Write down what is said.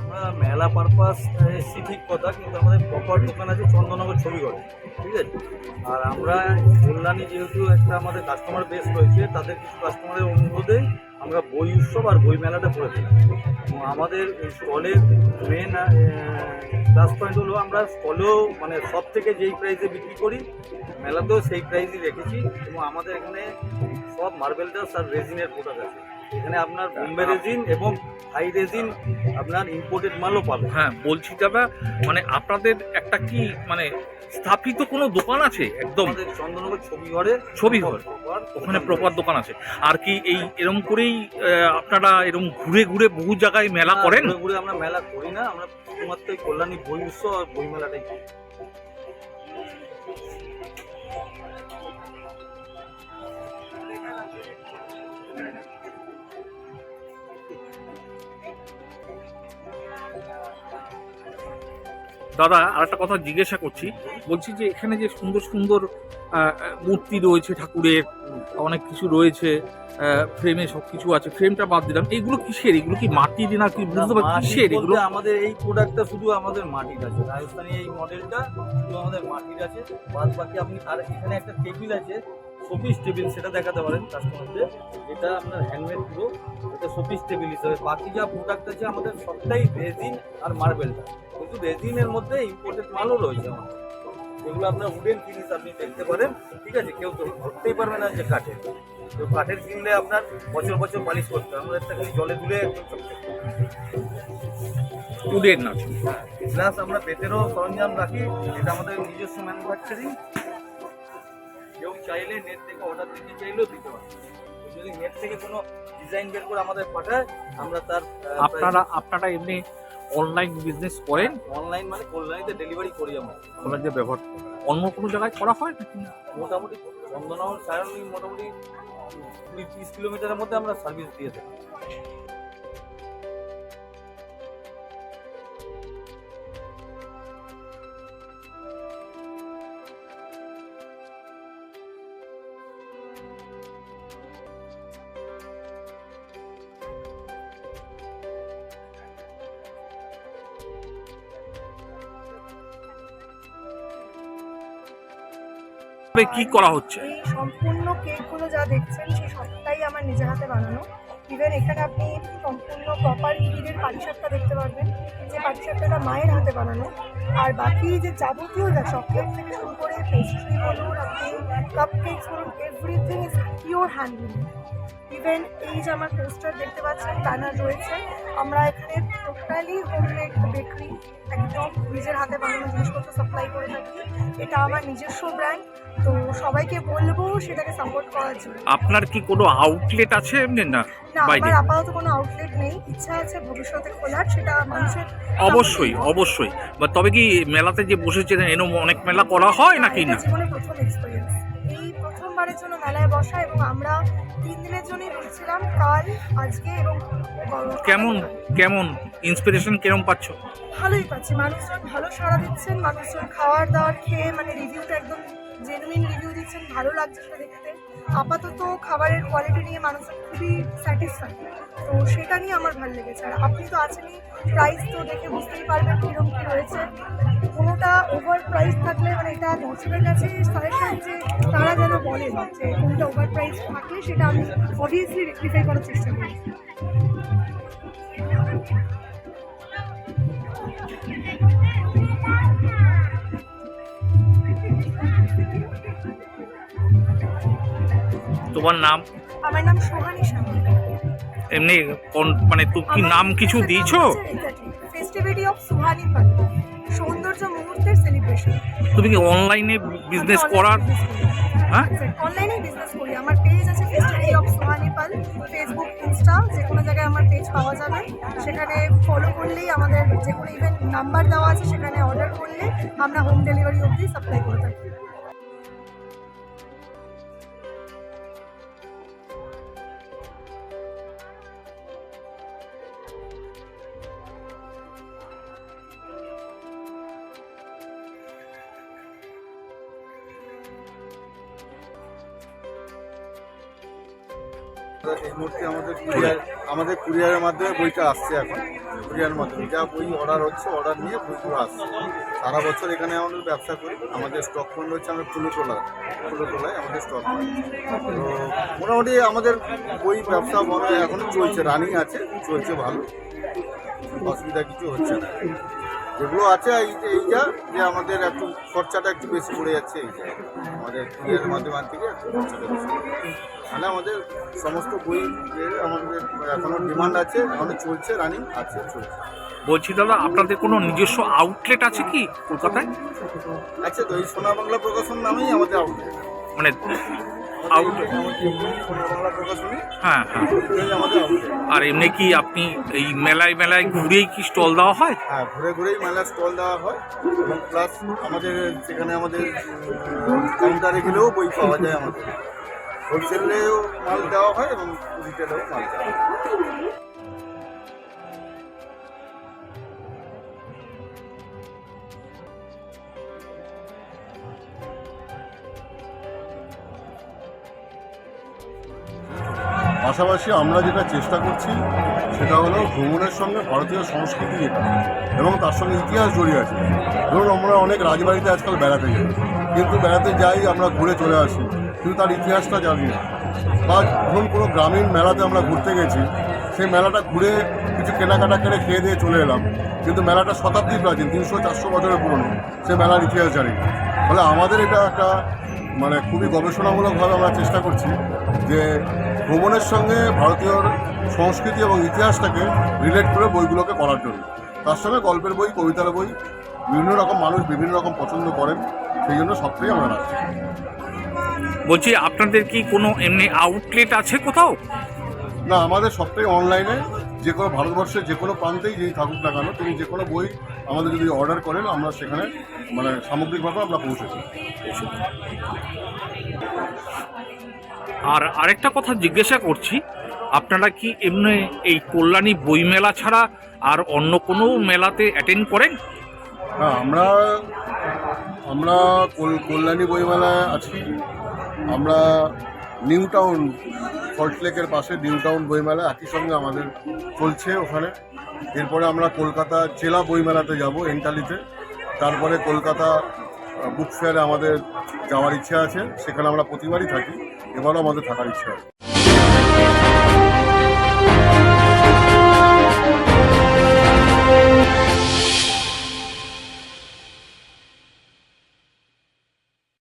আমরা মেলা পারপাস এসছি ঠিক কথা, কিন্তু আমাদের প্রপার দোকান আছে চন্দননগর ছবিঘরে, ঠিক আছে? আর আমরা কল্যাণী যেহেতু একটা আমাদের কাস্টমার বেস রয়েছে, তাদের কিছু কাস্টমারের অনুরোধে আমরা বই উৎসব আর বই মেলাটা করেছিলাম এবং আমাদের এই স্টলের মেন প্লাস পয়েন্ট হলো আমরা স্টলেও মানে সব থেকে যেই প্রাইসে বিক্রি করি, মেলাতেও সেই প্রাইসই রেখেছি। এবং আমাদের এখানে সব মার্বেল ডাস আর রেজিনের প্রোডাক্ট আছে। এখানে আপনার বোম্বে রেজিন এবং হাই রেজিন আপনার ইম্পোর্টেড মালও পাবেন হ্যাঁ বলছি দাদা মানে আপনাদের একটা কি মানে স্থাপিত কোনো দোকান আছে একদম? আমাদের চন্দননগর ছবি ঘরে ছবি ঘর। ওখানে প্রপার দোকান আছে। আর কি এই এরম করেই আপনারা এরম ঘুরে ঘুরে বহু জায়গায় মেলা করেন? ঘুরে ঘুরে আমরা মেলা করি না আমরা শুধুমাত্র কল্যাণী বই উৎসব আর বই মেলাটাই করি। দাদা আর একটা কথা জিজ্ঞাসা করছি। বলছি যে এখানে যে সুন্দর সুন্দর মূর্তি রয়েছে ঠাকুরের অনেক কিছু রয়েছে ফ্রেমে সব কিছু আছে ফ্রেমটা বাদ দিলাম। এইগুলো কিসের? এগুলো কি মাটি মাটির না কি বুঝতে পারছি কিসের এগুলো? আমাদের এই প্রোডাক্টটা শুধু আমাদের মাটির আছে। রাজস্থানি এই মডেলটা শুধু আমাদের মাটির আছে। বাদ বাকি আপনি আর এখানে একটা টেবিল আছে শোপিস টেবিল সেটা দেখাতে পারেন কাস্টমারদের এটা আপনার হ্যান্ডমেড পুরো এটা শোপিস টেবিল হিসাবে। বাকি যা প্রোডাক্ট আছে আমাদের সবটাই রেজিন আর মার্বেলটা কিন্তু রেজিনের মধ্যে ইম্পোর্টেড মালও রয়েছে আমাদের যেগুলো আপনার উডেন জিনিস আপনি দেখতে পারেন ঠিক আছে? কেউ তো ধরতেই পারবে না যে কাঠের। তো কাঠের কিনলে আপনার বছর বছর পালিশ করতে হবে। আমাদের একটা খালি জলে চকচক উডের না। প্লাস আমরা বেতেরও সরঞ্জাম রাখি এটা আমাদের নিজস্ব ম্যানুফ্যাকচারিং কেউ চাইলে নেট থেকে অর্ডার দিতে চাইলেও দিতে পারে। যদি নেট থেকে কোনো ডিজাইন বের করে আমাদের পাঠায় আমরা তার আপনারা আপনারা এমনি অনলাইন বিজনেস করেন? অনলাইন মানে কল্যাণীতে ডেলিভারি করি আমরা যে ব্যবহার। অন্য কোনো জায়গায় করা হয় নাকি? মোটামুটি চন্দননগর সায়নী মোটামুটি কুড়ি তিরিশ কিলোমিটারের মধ্যে আমরা সার্ভিস দিয়ে থাকি। কি করা হচ্ছে? এই সম্পূর্ণ কেকগুলো যা দেখছেন সেই সবটাই আমার নিজের হাতে বানানো। ইভেন এখানে আপনি সম্পূর্ণ প্রপার ইভিডের পাটিসাপটা দেখতে পারবেন। যে পাটিসাপটাটা মায়ের হাতে বানানো। আর বাকি যে যাবতীয় যা চকলেট থেকে শুরু করে পেস্ট্রি বলুন, আপনি কাপ কেকস বলুন everything is pure handmade even এই যে আমার পোস্টার দেখতে পাচ্ছেন ব্যানার রয়েছে। আমরা এখানে টোটালি হোমমেড বেকারি একদম নিজের হাতে বানানো জিনিসপত্র সাপ্লাই করে থাকি। এটা আমার নিজস্ব ব্র্যান্ড তো সবাইকে বলব সেটাকে সাপোর্ট করার জন্য। আপনার কি কোনো আউটলেট আছে এমনি না? না আমার আপাতত কোনো আউটলেট নেই। ইচ্ছা আছে ভবিষ্যতে খোলার সেটা মানুষের অবশ্যই অবশ্যই। বা তবে কি মেলাতে যে বসেছেন এরকম অনেক মেলা করা হয় নাকি না? জীবনের প্রথম এক্সপিরিয়েন্স এই প্রথমবারের জন্য মেলায় বসা এবং আমরা তিন দিনের জন্যই বসছিলাম কাল আজকে এবং কেমন কেমন? ইন্সপিরেশন কেমন পাচ্ছ? ভালোই পাচ্ছি। মানুষজন ভালো সাড়া দিচ্ছেন মানুষজন খাওয়ার দাওয়ার খেয়ে মানে রিভিউটা একদম জেনুইন রিভিউ দিচ্ছেন, ভালো লাগছে সেটা দেখতে। আপাতত খাবারের কোয়ালিটি নিয়ে মানুষজন খুবই স্যাটিসফাই তো সেটা নিয়ে আমার ভালো লেগেছে। আর আপনি তো আছেনই প্রাইস তো দেখে বুঝতেই পারবেন কীরকম কী রয়েছে। কোনোটা ওভার প্রাইস থাকলে মানে এটা দর্শকের কাছে সাজেশন যে তারা যেন বলেন যে কোনটা ওভার প্রাইস থাকলে সেটা আমি অবভিয়াসলি রেক্টিফাই করার চেষ্টা করি তোমার নাম? আমার নাম সোহানি এমনি কোন- মানে তুমি কি নাম কিছু দিয়েছ? ফেস্টিভিটি অফ সুহানি পাল সৌন্দর্য মুহূর্তের সেলিব্রেশন তুমি কি অনলাইনে বিজনেস করার হ্যাঁ? অনলাইনে বিজনেস করি। আমার পেজ আছে festivity of Suhani Pal Facebook Insta যে কোনো জায়গায় আমার পেজ পাওয়া যাবে। সেখানে ফলো করলেই আমাদের যে কোনো ইভেন্ট নাম্বার দেওয়া আছে সেখানে অর্ডার করলে আমরা হোম ডেলিভারি অবধি সাপ্লাই করে থাকি। এই মুহূর্তে আমাদের কুরিয়ার, আমাদের কুরিয়ারের মাধ্যমে বইটা আসছে এখন কুরিয়ার মাধ্যমে। যা বই অর্ডার হচ্ছে অর্ডার নিয়ে বইগুলো আসছে। সারা বছর এখানে আমাদের ব্যবসা করি। আমাদের স্টক পয়েন্ট হচ্ছে আমরা ফুলটোলা ফুলটোলায় আমাদের স্টক পয়েন্ট তো মোটামুটি আমাদের বই ব্যবসা বড় এখনও চলছে রানিং আছে, চলছে ভালো। অসুবিধা কিছু হচ্ছে না। যেগুলো আছে এই এইটা যে আমাদের একটু খরচাটা একটু বেশি পড়ে যাচ্ছে এইটা আমাদের কুরিয়ার মাধ্যমে থেকে একটু খরচাটা বেশি তাহলে আমাদের সমস্ত বই আমাদের এখনও ডিমান্ড আছে এখনও চলছে রানিং আছে চলছে। বলছি দাদা আপনাদের কোনো নিজস্ব আউটলেট আছে কি কলকাতায়? আচ্ছা তো এই সোনা বাংলা প্রকাশন নামেই আমাদের আউটলেট মানে প্রকাশনী হ্যাঁ হ্যাঁ। আর এমনি কি আপনি এই মেলায় মেলায় ঘুরেই কি স্টল দেওয়া হয়? হ্যাঁ ঘুরে ঘুরেই মেলায় স্টল দেওয়া হয়। এবং প্লাস আমাদের সেখানে আমাদের কাউন্টারে গেলেও বই পাওয়া যায় আমাদের। হোলসেলেও মাল দেওয়া হয় এবং রিটেলেও মাল দেওয়া হয়। পাশাপাশি আমরা যেটা চেষ্টা করছি, সেটা হলো ভ্রমণের সঙ্গে ভারতীয় সংস্কৃতি যেটা, এবং তার সঙ্গে ইতিহাস জড়িয়ে আছে। ধরুন, আমরা অনেক রাজবাড়িতে আজকাল বেড়াতে যাই, কিন্তু বেড়াতে যাই, আমরা ঘুরে চলে আসি, কিন্তু তার ইতিহাসটা জানি না। বা ধরুন, কোনো গ্রামীণ মেলাতে আমরা ঘুরতে গেছি, সেই মেলাটা ঘুরে কিছু কেনাকাটা করে খেয়ে দিয়ে চলে এলাম, কিন্তু মেলাটা শতাব্দী প্রাচীন, তিনশো চারশো বছরের পুরনো, সে মেলার ইতিহাস জানি ফলে আমাদের এটা একটা মানে খুবই গবেষণামূলকভাবে আমরা চেষ্টা করছি যে ভ্রমণের সঙ্গে ভারতীয় সংস্কৃতি এবং ইতিহাসটাকে রিলেট করে বইগুলোকে করার জন্য। তার সঙ্গে গল্পের বই কবিতার বই বিভিন্ন রকম মানুষ বিভিন্ন রকম পছন্দ করেন সেই জন্য সবটাই আমরা রাখছি। বলছি আপনাদের কি কোনো এমনি আউটলেট আছে কোথাও? না আমাদের সবটাই অনলাইনে যে কোনো ভারতবর্ষের যে কোনো প্রান্তেই যেই থাকুক না কেন তিনি যে কোনো বই আমাদের যদি অর্ডার করেন আমরা সেখানে মানে সামগ্রিকভাবে আমরা পৌঁছে দিই আর আরেকটা কথা জিজ্ঞাসা করছি আপনারা কি এমনি এই কল্যাণী বইমেলা ছাড়া আর অন্য কোনো মেলাতে অ্যাটেন্ড করেন? হ্যাঁ আমরা আমরা কল- কল্যাণী বইমেলায় আছি। আমরা নিউ টাউন সল্টলেকের পাশে নিউ টাউন বইমেলা, একই সঙ্গে আমাদের চলছে ওখানে। এরপরে আমরা কলকাতা জেলা বইমেলাতে যাব এন্টালিতে তারপরে কলকাতা বুক ফেয়ারে আমাদের যাওয়ার ইচ্ছা আছে, সেখানে আমরা প্রতিবারই থাকি, এবারও আমাদের থাকার ইচ্ছা আছে।